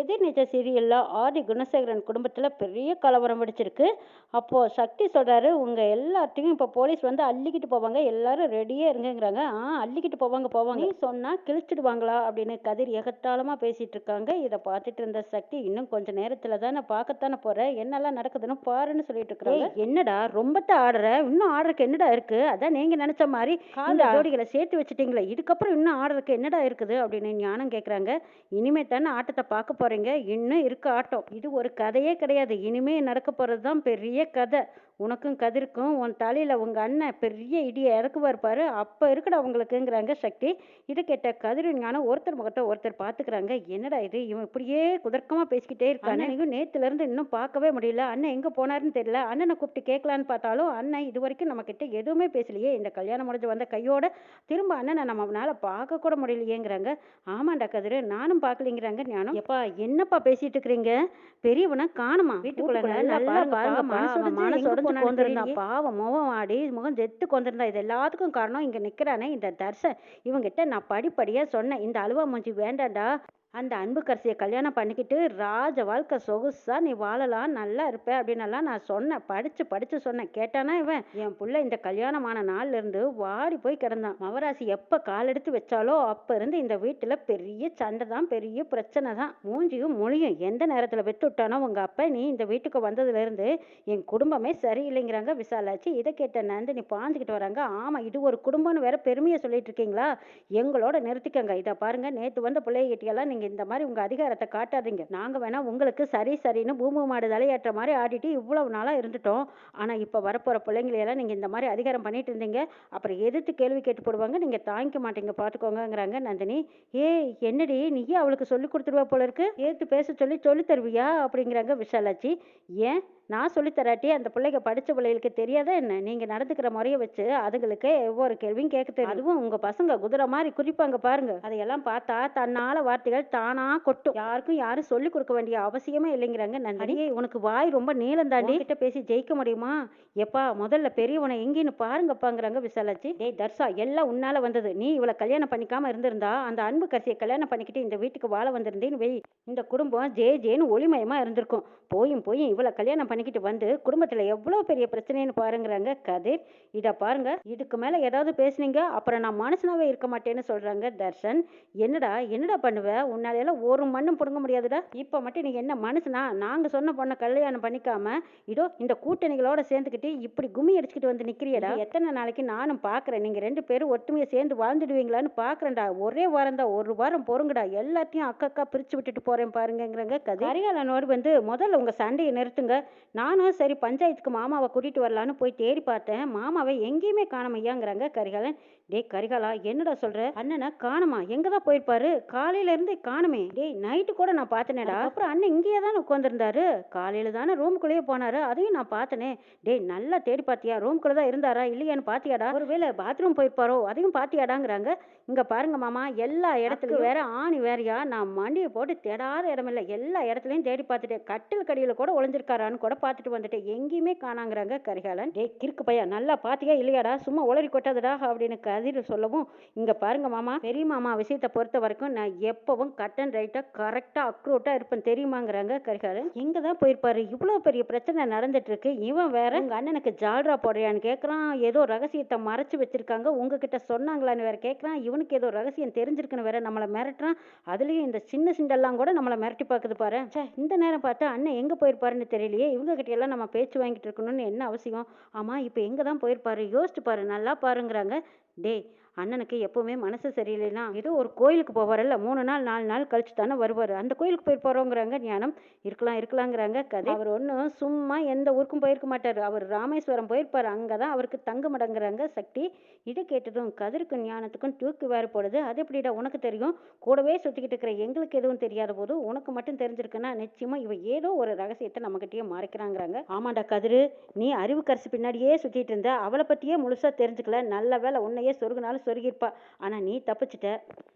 எதிர்நீச்சல் சீரியலில் ஆதி குணசேகரன் குடும்பத்தில் பெரிய கலவரம் வெடிச்சிருக்கு. அப்போது சக்தி சொல்கிறாரு உங்கள் எல்லாத்தையும் இப்போ போலீஸ் வந்து அள்ளிக்கிட்டு போவாங்க எல்லாரும் ரெடியாக இருங்கங்கிறாங்க. ஆ அள்ளிக்கிட்டு போவாங்க போவாங்க. நீ சொன்னால் கிழிச்சிடுவாங்களா? அப்படின்னு கதிர் எகத்தாளமாக பேசிகிட்டு இருக்காங்க. இதை பார்த்துட்டு இருந்த சக்தி இன்னும் கொஞ்ச நேரத்தில் தான் நான் பார்க்கத்தானே போகிறேன் என்னெல்லாம் நடக்குதுன்னு பாருன்னு சொல்லிட்டு இருக்காங்க. என்னடா? ரொம்பத்த ஆடுற? இன்னும் ஆடுறதுக்கு என்னடா இருக்கு? அதான் நீங்கள் நினச்ச மாதிரி கால ஜோடிகளை சேர்த்து வச்சுட்டீங்களே இதுக்கப்புறம் இன்னும் ஆடுறதுக்கு என்னடா இருக்குது? அப்படின்னு ஞானம் கேட்குறாங்க இனிமே தானே ஆட்டத்தை பார்க்க போறீங்க? இன்னும் இருக்க ஆட்டம். இது ஒரு கதையே கிடையாது. இனிமேல் நடக்க போறது தான் பெரிய கதை. உனக்கும் கதிருக்கும் உன் தலையில உங்க அண்ணன் பெரிய இடியை இறக்குவார் பாரு. அப்ப இருக்குடா உங்களுக்குங்கிறாங்க சக்தி. இதை கேட்ட கதிர் ஞானம் ஒருத்தர் முகத்தை ஒருத்தர் பாத்துக்கிறாங்க என்னடா இது? இவன் இப்படியே குதர்க்கமா பேசிக்கிட்டே இருக்கானே. நேத்துல இருந்து இன்னும் பார்க்கவே முடியல. அண்ணன் எங்க போனாருன்னு தெரியல. அண்ணனை கூப்பிட்டு கேட்கலான்னு பார்த்தாலும் அண்ணன் இது வரைக்கும் நம்ம கிட்ட எதுவுமே பேசலையே. இந்த கல்யாணம் முடிஞ்சு வந்த கையோட திரும்ப அண்ணனை நம்மளால பார்க்க கூட முடியலையேங்கிறாங்க. ஆமாண்டா கதிரு நானும் பார்க்கலைங்கிறாங்க ஞானம். எப்பா என்னப்பா பேசிட்டு இருக்கிறீங்க? பெரியவனை காணுமா? வீட்டுக்குள்ள நல்லா பாருங்க மனசு உடஞ்சு கொண்டிருந்தா பாவம் முகம் ஆடி முகம் செத்து கொண்டிருந்தா. இது எல்லாத்துக்கும் காரணம் இங்க நிக்கிறானே இந்த தர்சன். இவங்கிட்ட நான் படிப்படியா சொன்னேன். இந்த அலுவா மூஞ்சி வேண்டாம்டா. அந்த அன்புக்கரசியை கல்யாணம் பண்ணிக்கிட்டு ராஜ வாழ்க்கை சொகுசா நீ வாழலாம் நல்லா இருப்ப அப்படின்னெல்லாம் நான் சொன்னேன். படிச்சு படிச்சு சொன்னேன். கேட்டானா இவன் என் புள்ள இந்த கல்யாணமான நாள்ல இருந்து வாடி போய் கிடந்தான். மவராசி எப்ப கால் எடுத்து வச்சாலோ அப்ப இருந்து இந்த வீட்டுல பெரிய சண்டை தான் பெரிய பிரச்சனை தான். மூஞ்சியும் மொழியும் எந்த நேரத்துல வெத்து விட்டானோ உங்க அப்பா நீ இந்த வீட்டுக்கு வந்ததுல இருந்து என் குடும்பமே சரியில்லைங்கிறாங்க விசாலாச்சு இதை கேட்ட நந்தினி பாஞ்சுக்கிட்டு வராங்க. ஆமா இது ஒரு குடும்பம்னு வேற பெருமையை சொல்லிட்டு இருக்கீங்களா? எங்களோட நிறுத்திக்கங்க. இதை பாருங்க. நேத்து வந்த பிள்ளைகிட்டயெல்லாம் நீங்க இந்த மாதிரி உங்கள் அதிகாரத்தை காட்டாதீங்க. நாங்கள் வேணால் உங்களுக்கு சரி சரின்னு பூமி மாடு தலையேற்ற மாதிரி ஆடிட்டு இவ்வளவு நாளாக இருந்துட்டோம். ஆனால் இப்போ வரப்போகிற பிள்ளைங்களையெல்லாம் நீங்கள் இந்த மாதிரி அதிகாரம் பண்ணிட்டு இருந்தீங்க. அப்புறம் எதிர்த்து கேள்வி கேட்டு போடுவாங்க. நீங்கள் தாங்கிக்க மாட்டீங்க. பார்த்துக்கோங்கங்கிறாங்க நந்தினி. ஏய் என்னடி? நீயே அவளுக்கு சொல்லி கொடுத்துருவா போல இருக்கு. ஏற்று பேச சொல்லி சொல்லி தருவியா? அப்படிங்கிறாங்க விஷாலாச்சி. ஏன்? நான் சொல்லித்தராட்டி அந்த பிள்ளைங்க படிச்ச பிள்ளைகளுக்கு தெரியாதா என்ன? நீங்க நடந்துக்கிற முறையை வச்சு அதுங்களுக்கு ஒவ்வொரு கேள்வியும் கேட்க தெரியும். அதுவும் உங்க பசங்க குதிரை மாதிரி குறிப்பாங்க பாருங்க. அதையெல்லாம் பார்த்தா தன்னால வார்த்தைகள் தானா கொட்டும். யாருக்கும் யாரும் சொல்லி கொடுக்க வேண்டிய அவசியமே இல்லைங்கிறாங்க நந்தினி. உனக்கு வாய் ரொம்ப நீளம் தாண்டி கிட்ட பேசி ஜெயிக்க முடியுமா? எப்பா முதல்ல பெரியவனை எங்கேன்னு பாருங்கப்பாங்கிறாங்க விசாலாச்சி. டேய் தர்ஷா எல்லாம் உன்னால வந்தது. நீ இவளை கல்யாணம் பண்ணிக்காம இருந்திருந்தா அந்த அன்பு கரிசியை கல்யாணம் பண்ணிக்கிட்டு இந்த வீட்டுக்கு வாழ வந்திருந்தேன்னு வெய் இந்த குடும்பம் ஜே ஜேன்னு ஒளிமயமா இருந்திருக்கும். போயும் போயும் இவளை கல்யாணம் பண்ணிக்கிட்டு வந்து குடும்பத்தில் எவ்வளோ பெரிய பிரச்சனைன்னு பாருங்கிறாங்க கதிர். இதை பாருங்க இதுக்கு மேலே ஏதாவது பேசுனீங்க அப்புறம் நான் மனுஷனாகவே இருக்க மாட்டேன்னு சொல்கிறாங்க தர்ஷன். என்னடா என்னடா பண்ணுவ? உன்னால ஒரு மண்ணும் பிடுங்க முடியாதுடா. இப்போ மட்டும் நீ என்ன மனுஷனா நாங்கள் சொன்ன பொண்ணை கல்யாணம் பண்ணிக்காம இதோ இந்த கூட்டணிகளோட சேர்ந்துக்கிட்டு இப்படி கும்மி அடிச்சுக்கிட்டு வந்து நிற்கிறியடா எத்தனை நாளைக்கு நானும் பார்க்குறேன் நீங்கள் ரெண்டு பேரும் ஒற்றுமையை சேர்ந்து வாழ்ந்துடுவீங்களான்னு பார்க்குறேன்டா ஒரே வாரம் தான் ஒரு வாரம் பொறுங்கடா. எல்லாத்தையும் அக்கா பிரிச்சு விட்டுட்டு போறேன் பாருங்கிறாங்க கதிர். கரிகாலனோடு வந்து முதல்ல உங்க சண்டையை நிறுத்துங்க. நானும் சரி பஞ்சாயத்துக்கு மாமாவை கூட்டிட்டு வரலான்னு போய் தேடி பார்த்தேன். மாமாவை எங்கேயுமே காணமையாங்கிறாங்க கரிகாலன். டேய் கரிகாலா என்னடா சொல்ற? அண்ணனை காணுமா? எங்க தான் போயிருப்பாரு? காலையில இருந்து காணுமே. டேய் நைட்டு கூட நான் பார்த்தனேடா. அப்புறம் அண்ணன் இங்கேயே தானே உட்காந்துருந்தாரு காலையில தானே ரூமுக்குள்ளேயே போனாரு. அதையும் நான் பார்த்தனே. டேய் நல்லா தேடி பாத்தியா ரூம்குள்ள தான் இருந்தாரா? இல்லையான்னு பாத்தியாடா ஒருவேளை பாத்ரூம் போயிருப்பாரோ? அதையும் பாத்தியாடாங்கிறாங்க இங்க பாருங்க மாமா எல்லா இடத்துலயும் வேற ஆணி வேறயா? நான் மண்டியை போட்டு தேடாத இடமில்ல. எல்லா இடத்துலயும் தேடி பார்த்துட்டேன். கட்டில் கடியில கூட ஒளிஞ்சிருக்காரான்னு கூட பார்த்துட்டு வந்துட்டேன் எங்கேயுமே காணாங்கிறாங்க கரிகாலன். டே கிறுக்கு பையா நல்லா பார்த்தியா இல்லையாடா? சும்மா உளறி கொட்டாதடா? அப்படின்னு கதிர் சொல்லவும் இங்கே பாருங்க மாமா பெரிய மாமா விஷயத்தை பொறுத்த வரைக்கும் நான் எப்பவும் கட் அண்ட் ரைட்டாக கரெக்டாக அக்ரூட்டாக இருப்பேன். தெரியுமாங்கிறாங்க கரிகாலன். எங்கே தான் போயிருப்பாரு? இவ்வளோ பெரிய பிரச்சனை நடந்துட்டு இருக்கு இவன் வேற உங்கள் அண்ணனுக்கு ஜால்ரா போடுறியான்னு கேட்குறான் ஏதோ ரகசியத்தை மறைச்சு வச்சிருக்காங்க. உங்ககிட்ட சொன்னாங்களான்னு வேற கேட்குறான் இவனுக்கு ஏதோ ரகசியம் தெரிஞ்சிருக்குன்னு வேற நம்மளை மிரட்டுறான். அதுலேயும் இந்த சின்ன சிண்டெல்லாம் கூட நம்மளை மிரட்டி பார்க்குது பாரு. இந்த நேரம் பார்த்தா அண்ணன் எங்கே போயிருப்பாருன்னு தெரியலையே? இவங்க கிட்ட எல்லாம் நம்ம பேச்சு வாங்கிட்டு இருக்கணும்னு என்ன அவசியம்? ஆமாம் இப்போ எங்கே தான் போயிருப்பாரு? யோசிச்சு பாரு நல்லா பாருங்கிறாங்க. டேய் அண்ணனுக்கு எப்பவுமே மனசு சரியில்லைனா ஏதோ ஒரு கோயிலுக்கு போவார்ல மூணு நாள் நாலு நாள் கழிச்சு தானே வருவார். அந்த கோயிலுக்கு போயிருப்பாரோங்கிறாங்க ஞானம் இருக்கலாம் இருக்கலாங்கிறாங்க கதை. அவர் ஒன்றும் சும்மா எந்த ஊருக்கும் போயிருக்க மாட்டார். அவர் ராமேஸ்வரம் போயிருப்பார் அங்கே தான் அவருக்கு தங்க மடங்குறாங்க சக்தி. இதை கேட்டதும் கதிருக்கும் ஞானத்துக்கும் தூக்கு வேறு போடுது. அது எப்படிடா உனக்கு தெரியும்? கூடவே சுற்றிக்கிட்டு இருக்கிற எங்களுக்கு எதுவும் தெரியாத போது உனக்கு மட்டும் தெரிஞ்சிருக்குன்னா நிச்சயமா இவ ஏதோ ஒரு ரகசியத்தை நம்மகிட்டயே மறைக்கிறாங்கிறாங்க. ஆமாண்டா கதிரு நீ அறிவு கரிசி பின்னாடியே சுற்றிட்டு இருந்த அவளை பற்றியே முழுசா தெரிஞ்சுக்கல. நல்ல வேலை உன்னையே சொருகுனாலும் சொருகியிருப்பா ஆனால் நீ தப்பிச்சிட்ட.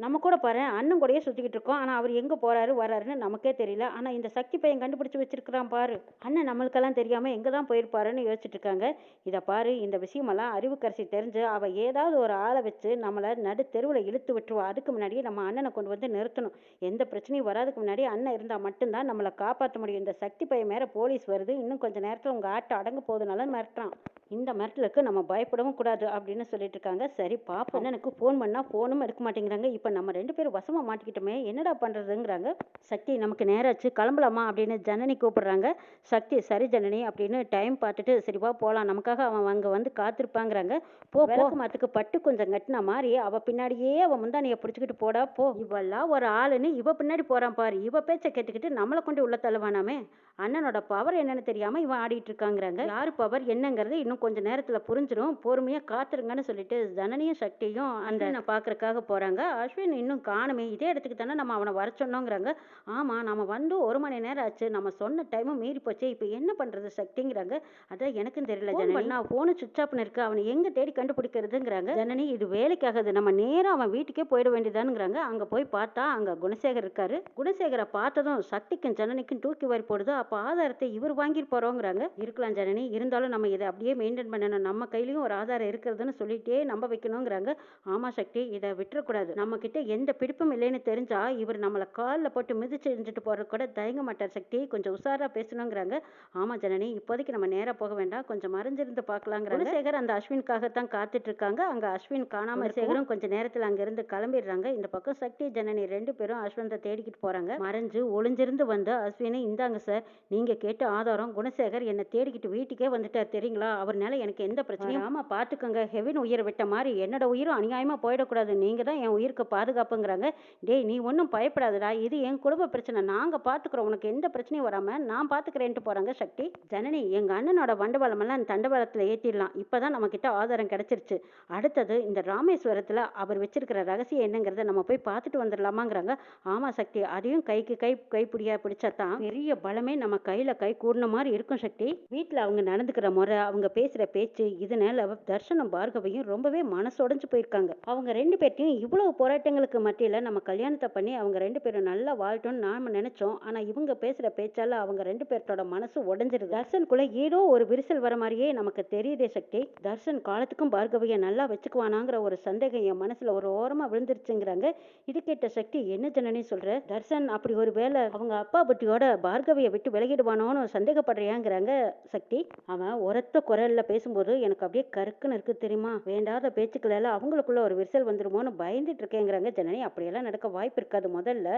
நம்ம கூட பாரு அண்ணன் கூடயே சுற்றிக்கிட்டு இருக்கோம். ஆனால் அவர் எங்கே போகிறாரு வராருன்னு நமக்கே தெரியல. ஆனால் இந்த சக்தி பையன் கண்டுபிடிச்சி வச்சிருக்கிறான் பாரு. அண்ணன் நம்மளுக்கெல்லாம் தெரியாமல் எங்கே தான் போயிருப்பாருன்னு யோசிச்சுட்டு இருக்காங்க. இதை பாரு இந்த விஷயமெல்லாம் அறிவுக்கரசி தெரிஞ்சு அவள் ஏதாவது ஒரு ஆளை வச்சு நம்மளை நடு தெருவில் இழுத்து விட்டுருவா. அதுக்கு முன்னாடியே நம்ம அண்ணனை கொண்டு வந்து நிறுத்தணும். எந்த பிரச்சனையும் வராதுக்கு முன்னாடி அண்ணன் இருந்தால் மட்டும்தான் நம்மளை காப்பாற்ற முடியும். இந்த சக்தி பையன் மேலே போலீஸ் வருது. இன்னும் கொஞ்சம் நேரத்தில் உங்கள் ஆட்டம் அடங்க போகுதுனால மிரட்டுறான். இந்த மிரட்டலுக்கு நம்ம பயப்படவும் கூடாது அப்படின்னு சொல்லிட்டு இருக்காங்க. சரி பாப்போம். அண்ணனுக்கு ஃபோன் பண்ணால் ஃபோனும் எடுக்க மாட்டேங்கிறாங்க. இப்போ நம்ம ரெண்டு பேரும் வசமாக மாட்டிக்கிட்டோமே என்னடா பண்ணுறதுங்கிறாங்க சக்தி நமக்கு நேராச்சு கிளம்பலாமா அப்படின்னு ஜனனி கூப்பிடுறாங்க. சக்தி சரி ஜனனி அப்படின்னு டைம் பார்த்துட்டு சரிவா போகலாம் நமக்காக அவன் அங்கே வந்து காத்திருப்பாங்கிறாங்க. போ விளக்கு மாத்துக்கு பட்டு கொஞ்சம் கட்டின மாதிரி அவ பின்னாடியே அவன் முந்தானியை பிடிச்சிக்கிட்டு போடா போ. இவெல்லாம் ஒரு ஆளுன்னு இவ பின்னாடி போறான் பாரு. இவ பேச்சை கேட்டுக்கிட்டு நம்மளை கொண்டு உள்ள தள்ளுவானாமே அண்ணனோட பவர் என்னன்னு தெரியாம இவன் ஆடிட்டு இருக்காங்கிறாங்க. யாரு பவர் என்னங்கிறது இன்னும் கொஞ்ச நேரத்துல புரிஞ்சிடும் பொறுமையா காத்துருங்கன்னு சொல்லிட்டு ஜனனியும் சக்தியும் அந்த நான் பாக்குறதுக்காக போறாங்க. அஸ்வின் இன்னும் காணுமே இதே இடத்துக்கு தானே நம்ம அவனை வர சொன்னோங்கிறாங்க. ஆமா நம்ம வந்து ஒரு மணி நேரம் ஆச்சு. நம்ம சொன்ன டைமும் மீறி போச்சு. இப்போ என்ன பண்றது சக்திங்கிறாங்க. அதான் எனக்கும் தெரியல ஜனனி. பண்ணா போனு சுவிச் ஆஃப்னு இருக்கு. அவனை எங்க தேடி கண்டுபிடிக்கிறதுங்கிறாங்க. ஜனனி இது வேலைக்காகாது. நம்ம நேரா அவன் வீட்டுக்கே போயிட வேண்டியதானுங்கிறாங்க. அங்க போய் பார்த்தா அங்க குணசேகர் இருக்காரு. குணசேகரை பார்த்ததும் சக்திக்கும் ஜனனிக்கும் தூக்கி வாரி போடுது. அப்போ ஆதாரத்தை இவர் வாங்கிட்டு போறோங்கிறாங்க. இருக்கலாம் ஜனனி. இருந்தாலும் நம்ம இதை அப்படியே மெயின்டைன் பண்ணணும். நம்ம கையிலயும் ஒரு ஆதாரம் இருக்கிறதுன்னு சொல்லிட்டே நம்ப வைக்கணுங்கிறாங்க. ஆமா சக்தி இதை விட்டுறக்கூடாது. நம்ம கிட்ட எந்த பிடிப்பும் இல்லைன்னு தெரிஞ்சா இவர் நம்மளை காலில் போட்டு மிதிச்சு எரிஞ்சிட்டு போறது கூட தயங்க மாட்டார் சக்தி. கொஞ்சம் உஷாரா பேசணுங்கிறாங்க. ஆமா ஜனனி இப்போதைக்கு நம்ம நேரா போக வேண்டாம். கொஞ்சம் மறைஞ்சிருந்து பார்க்கலாங்கிறாங்க. சேகர் அந்த அஸ்வினுக்காக தான் காத்துட்டு இருக்காங்க அங்க அஸ்வின் காணாம சேகரும் கொஞ்ச நேரத்துல அங்க இருந்து கிளம்பிடுறாங்க. இந்த பக்கம் சக்தி ஜனனி ரெண்டு பேரும் அஸ்வந்தை தேடிக்கிட்டு போறாங்க. மறைஞ்சு ஒளிஞ்சிருந்து வந்து அஸ்வினை இந்தாங்க சார் நீங்க கேட்ட ஆதாரம் குணசேகர் என்னை தேடிக்கிட்டு வீட்டுக்கே வந்துட்டார். தெரியுங்களா? அவர்னால எனக்கு எந்த பிரச்சனையும் ஆமா பாத்துக்கோங்க. ஹெவின் உயிரை விட்ட மாதிரி என்னோட உயிரும் அநியாயமா போயிடக்கூடாது. நீங்க தான் என் உயிருக்கு பாதுகாப்புங்கிறாங்க. டேய் நீ ஒன்றும் பயப்படாதடா. இது என் குடும்ப பிரச்சனை. நாங்க பாத்துக்கிறோம். உனக்கு எந்த பிரச்சனையும் வராம நான் பாத்துக்கிறேன்ட்டு போறாங்க சக்தி. ஜனனி எங்க அண்ணனோட வண்டவாளம் எல்லாம் இந்த தண்டவாளத்துல ஏத்திடலாம். இப்பதான் நம்ம கிட்ட ஆதாரம் கிடைச்சிருச்சு. அடுத்தது இந்த ராமேஸ்வரத்துல அவர் வச்சிருக்கிற ரகசியம் என்னங்கிறத நம்ம போய் பார்த்துட்டு வந்துடலாமாங்கிறாங்க. ஆமா சக்தி. அதையும் கைக்கு கை கைப்பிடியா பிடிச்சாதான் பெரிய பலமே நம்ம கையில கை கூடின மாதிரி இருக்கும் சக்தி. வீட்டுல அவங்க நடந்துக்கிற முறை அவங்க பேசுகிற பேச்சு இதனால அவ தர்ஷனம் பார்கவையும் ரொம்பவே மனசுடைஞ்சு போயிருக்காங்க. அவங்க ரெண்டு பேர்த்தையும் இவ்வளவு போராட்டங்களுக்கு மத்தியில் நம்ம கல்யாணத்தை பண்ணி அவங்க ரெண்டு பேரும் நல்லா வாழட்டும்னு நாம நினைச்சோம். ஆனால் இவங்க பேசுகிற பேச்சால அவங்க ரெண்டு பேர்த்தோட மனசு உடஞ்சிருது. தர்ஷனுக்குள்ள ஏதோ ஒரு விரிசல் வர மாதிரியே நமக்கு தெரியுதே சக்தி. தர்ஷன் காலத்துக்கும் பார்கவியை நல்லா வச்சுக்குவானாங்கிற ஒரு சந்தேகம் என் மனசில் ஒரு ஓரமாக விழுந்துருச்சுங்கிறாங்க. இது கேட்ட சக்தி என்ன ஜனனி சொல்கிற தர்ஷன் அப்படி ஒரு வேளை அவங்க அப்பா பட்டியோட பார்கவியை விட்டு விலகிடுவானோன்னு சந்தேகப்படுறியாங்கிறாங்க சக்தி. அவன் உரத்த குரல்ல பேசும்போது எனக்கு அப்படியே கருக்குன்னு இருக்கு தெரியுமா? வேண்டாத பேச்சுக்களால அவங்களுக்குள்ள ஒரு விரிசல் வந்துருமோன்னு பயந்துட்டு இருக்கேங்கிறாங்க ஜனனி. அப்படியெல்லாம் நடக்க வாய்ப்பு இருக்காது. முதல்ல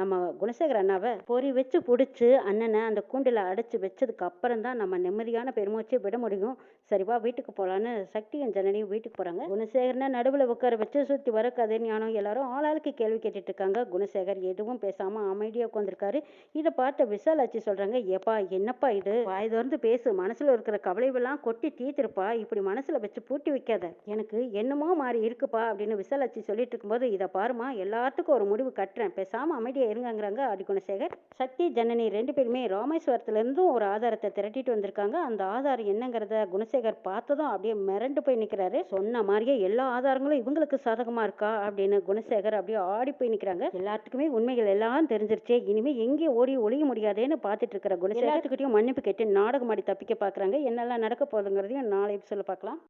நம்ம குணசேகர் அண்ணாவை பொறி வச்சு பிடிச்சி அண்ணனை அந்த கூண்டில் அடைச்சி வச்சதுக்கு அப்புறம் தான் நம்ம நிம்மதியான பெருமூச்சை விட முடியும். சரிவா வீட்டுக்கு போகலான்னு சக்தியும் ஜனனியும் வீட்டுக்கு போகிறாங்க குணசேகரனை நடுவில் உட்கார வச்சு சுற்றி வர கதை ஞானம் எல்லாரும் ஆளாளுக்கு கேள்வி கேட்டுட்டு இருக்காங்க குணசேகர் எதுவும் பேசாமல் அமைதியாக உட்காந்துருக்காரு இதை பார்த்த விசாலாச்சி சொல்கிறாங்க ஏப்பா என்னப்பா இது? வாய் திறந்து பேசு. மனசில் இருக்கிற கவலைவெல்லாம் கொட்டி தீர்த்திருப்பா. இப்படி மனசில் வச்சு பூட்டி வைக்காத. எனக்கு என்னமோ மாறி இருக்குப்பா அப்படின்னு விசாலாச்சி சொல்லிட்டு இருக்கும்போது இதை பாருமா எல்லாத்துக்கும் ஒரு முடிவு கட்டுறேன். பேசாமல் அமைதியாக இருங்கங்கிறாங்க. அடி குணசேகர். சக்தி ஜனனி ரெண்டு பேருமே ராமேஸ்வரத்துலேருந்தும் ஒரு ஆதாரத்தை திரட்டிட்டு வந்திருக்காங்க. அந்த ஆதாரம் என்னங்கிறத குணசேகர் பார்த்ததும் அப்படியே மிரண்டு போய் நிற்கிறாரு சொன்ன மாதிரியே எல்லா ஆதாரங்களும் இவங்களுக்கு சாதகமாக இருக்கா அப்படின்னு குணசேகர் அப்படியே ஆடி போய் நிற்கிறாங்க எல்லாத்துக்குமே உண்மைகள் எல்லாம் தெரிஞ்சிருச்சே. இனிமே எங்கே ஓடி ஒழிய முடியாதேன்னு பார்த்துட்டு இருக்கிற குணசேகர் மன்னிப்பு கேட்டு நாடகமாடி தப்பிக்க பார்க்குறாங்க. என்னெல்லாம் நடக்க போகுதுங்கிறதையும் நாளை சொல்ல பார்க்கலாம்.